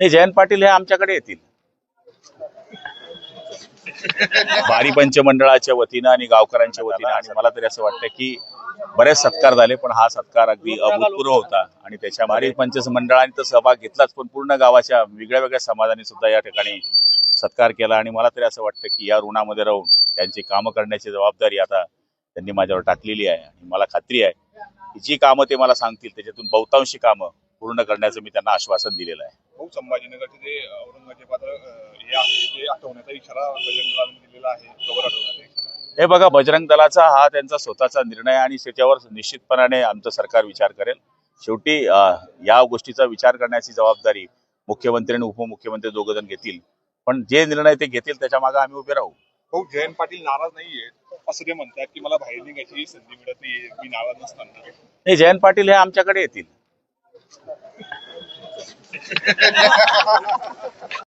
नाही जयंत पाटील हे आमच्याकडे येतील. बारी पंचमंडळाच्या वतीनं आणि गावकऱ्यांच्या वतीनं आणि मला तरी असं वाटतं की बरेच सत्कार झाले पण हा सत्कार अगदी अभूतपूर्व होता. आणि त्याच्या बारी पंचमंडळाने तर सहभाग घेतलाच पण पूर्ण गावाच्या वेगळ्या वेगळ्या समाजाने सुद्धा या ठिकाणी सत्कार केला. आणि मला तरी असं वाटतं की या ऋणामध्ये राहून त्यांची कामं करण्याची जबाबदारी आता त्यांनी माझ्यावर टाकलेली आहे. आणि मला खात्री आहे की जी कामं ते मला सांगतील त्याच्यातून बहुतांशी कामं पूर्ण करण्याचं मी त्यांना आश्वासन दिलेलं आहे. भाऊ संभाजीनगरचे जे औरंगाबाद हे आहे ते आठवण्याचा इशारा बजरंग दलाने दिलेला आहे कवर आठवण्याचा इशारा. हे बघा बजरंग दलाचा हा त्यांचा स्वतःचा निर्णय आणि त्याच्यावर निश्चितपणाने आमचं सरकार विचार करेल. शेवटी या गोष्टीचा विचार करण्याची जबाबदारी मुख्यमंत्री आणि उपमुख्यमंत्री दोघ जण घेतील. पण जे निर्णय ते घेतील त्याच्यामागे आम्ही उभे राहू. भाऊ जयंत पाटील नाराज नाहीये. असं ते म्हणतात की मला बाहेर निघायची संधी मिळत नाहीये. मी नाराज नसताना. नाही जयंत पाटील हे आमच्याकडे येतील. アハハハ!